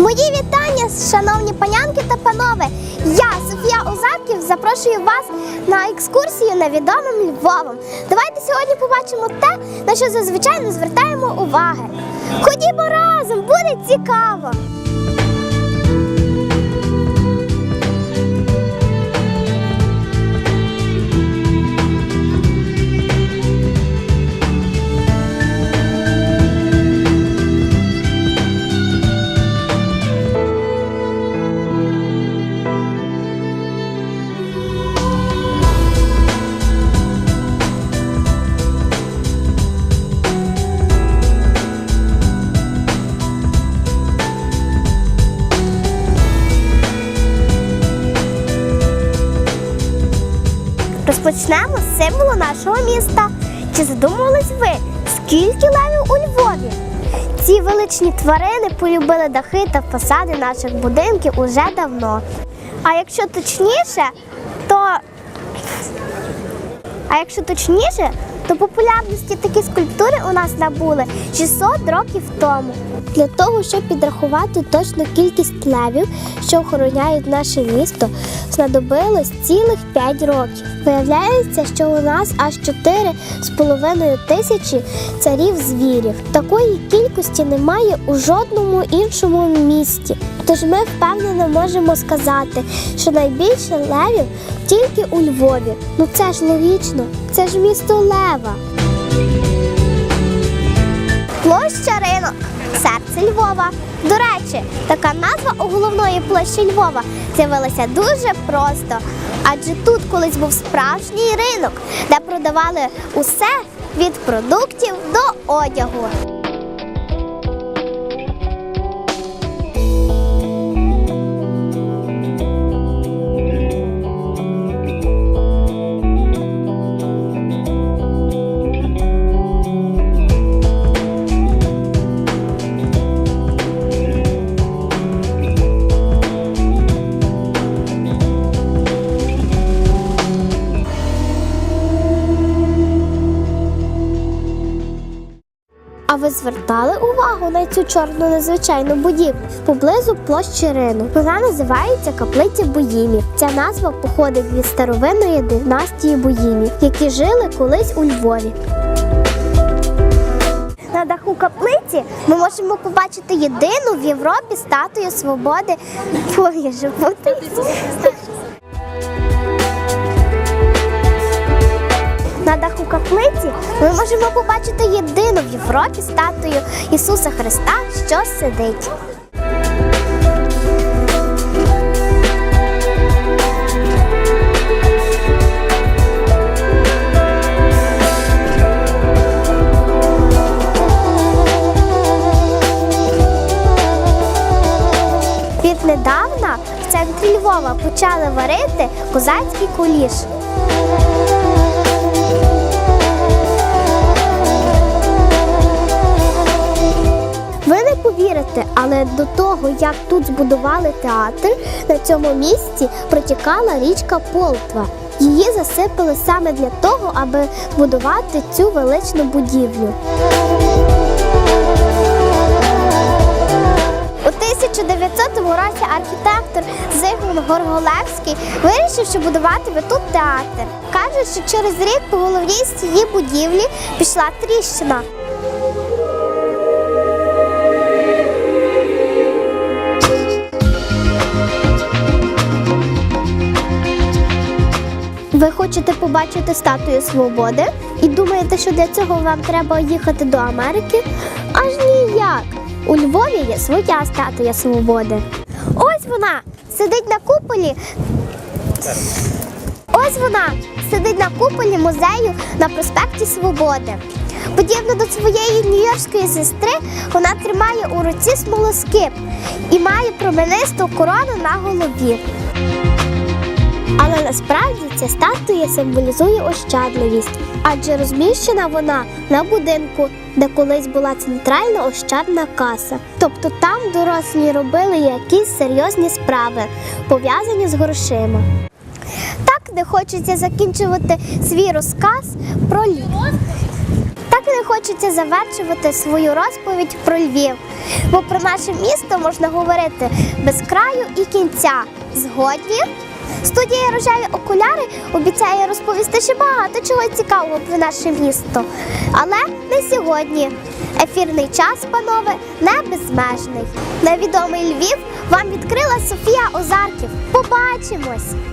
Мої вітання, шановні панянки та панове. Я, Софія Озарків, запрошую вас на екскурсію невідомим Львовом. Давайте сьогодні побачимо те, на що зазвичай не звертаємо уваги. Ходімо разом, буде цікаво. Розпочнемо з символу нашого міста. Чи задумувались ви, скільки левів у Львові? Ці величні тварини полюбили дахи та фасади наших будинків уже давно. А якщо точніше, то а якщо точніше, то популярності такі скульптури у нас набули 600 років тому. Для того, щоб підрахувати точну кількість левів, що охороняють наше місто, знадобилось цілих 5 років. Виявляється, що у нас аж 4,5 тисячі царів звірів. Такої кількості немає у жодному іншому місті. Тож ми впевнено можемо сказати, що найбільше левів тільки у Львові. Ну це ж логічно, це ж місто Лева. Площа ринок, серце Львова. До речі, така назва у головної площі Львова з'явилася дуже просто. Адже тут колись був справжній ринок, де продавали усе від продуктів до одягу. А ви звертали увагу на цю чорну незвичайну будівлю поблизу площі ринок? Вона називається каплиця Боїмів. Ця назва походить від старовинної династії Боїмів, які жили колись у Львові. На даху каплиці ми можемо побачити єдину в Європі статую свободи. Ой, я живу. На даху каплиці ми можемо побачити єдину в Європі статую Ісуса Христа, що сидить. Віднедавна в центрі Львова почали варити козацький куліш. Повірите, але до того, як тут збудували театр, на цьому місці протікала річка Полтва. Її засипали саме для того, аби будувати цю величну будівлю. У 1900 році архітектор Зигмунд Горголевський вирішив, що будувати тут театр. Каже, що через рік по головній стіні будівлі пішла тріщина. Ви хочете побачити статую свободи і думаєте, що для цього вам треба їхати до Америки? Аж ніяк. У Львові є своя статуя свободи. Ось вона сидить на куполі. Ось вона сидить на куполі музею на проспекті Свободи. Подібно до своєї нью-йоркської сестри, вона тримає у руці смолоскип і має променисту корону на голові. Але насправді ця статуя символізує ощадливість, адже розміщена вона на будинку, де колись була центральна ощадна каса. Тобто там дорослі робили якісь серйозні справи, пов'язані з грошима. Так не хочеться закінчувати свій розказ про Львів. Так не хочеться завершувати свою розповідь про Львів, бо про наше місто можна говорити без краю і кінця. Згодні? Студія рожеві окуляри обіцяє розповісти ще багато чого цікавого про наше місто. Але не сьогодні. Ефірний час, панове, не безмежний. Невідомий Львів вам відкрила Софія Озарків. Побачимось!